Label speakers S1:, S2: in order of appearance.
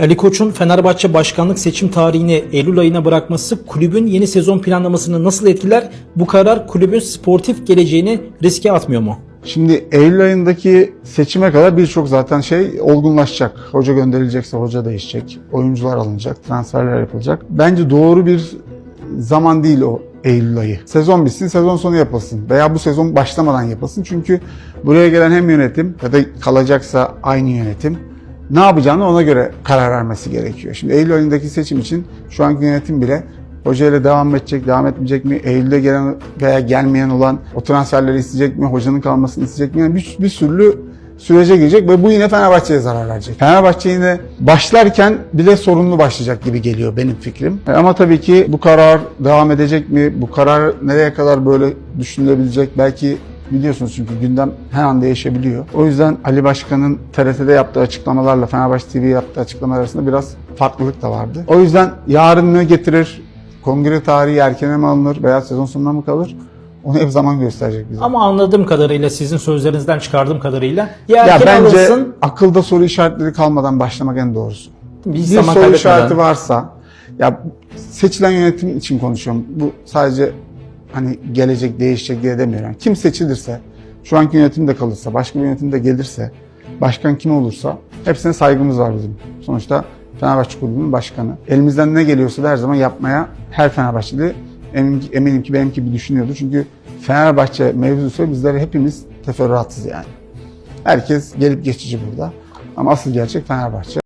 S1: Ali Koç'un Fenerbahçe başkanlık seçim tarihini Eylül ayına bırakması kulübün yeni sezon planlamasını nasıl etkiler? Bu karar kulübün sportif geleceğini riske atmıyor mu?
S2: Şimdi Eylül ayındaki seçime kadar birçok zaten şey olgunlaşacak. Hoca gönderilecekse hoca değişecek, oyuncular alınacak, transferler yapılacak. Bence doğru bir zaman değil o Eylül ayı. Sezon bitsin, sezon sonu yapılsın veya bu sezon başlamadan yapılsın. Çünkü buraya gelen hem yönetim ya da kalacaksa aynı yönetim ne yapacağını ona göre karar vermesi gerekiyor. Şimdi Eylül ayındaki seçim için şu anki yönetim bile hocayla devam edecek, devam etmeyecek mi? Eylül'de gelen veya gelmeyen olan o transferleri isteyecek mi? Hocanın kalmasını isteyecek mi? Yani bir, bir sürü sürece girecek ve bu yine Fenerbahçe'ye zarar verecek. Fenerbahçe yine başlarken bile sorunlu başlayacak gibi geliyor benim fikrim. E, Ama tabii ki bu karar devam edecek mi? Bu karar nereye kadar böyle düşünülebilecek? Belki Biliyorsunuz çünkü gündem her an değişebiliyor. O yüzden Ali Başkan'ın TRT'de yaptığı açıklamalarla Fenerbahçe TV'ye yaptığı açıklamalar arasında biraz farklılık da vardı. O yüzden yarın ne getirir? Kongre tarihi erkene mi alınır veya sezon sonuna mı kalır? Onu hep zaman gösterecek bize.
S1: Ama anladığım kadarıyla sizin sözlerinizden çıkardığım kadarıyla ya
S2: bence
S1: alınsın
S2: akılda soru işaretleri kalmadan başlamak en doğrusu.
S1: bir
S2: Bir soru işareti varsa ya seçilen yönetim için konuşuyorum. Bu sadece hani gelecek değişecek diye demiyorum. Yani kim seçilirse, şu anki yönetim de kalırsa, başka bir yönetim de gelirse, başkan kim olursa hepsine saygımız var bizim. Sonuçta Fenerbahçe Kulübü'nün başkanı. Elimizden ne geliyorsa da her zaman yapmaya her Fenerbahçeli eminim, eminim ki benim gibi düşünüyordu. Çünkü Fenerbahçe mevzusu bizler hepimiz teferruatsız yani. Herkes gelip geçici burada. Ama asıl gerçek Fenerbahçe.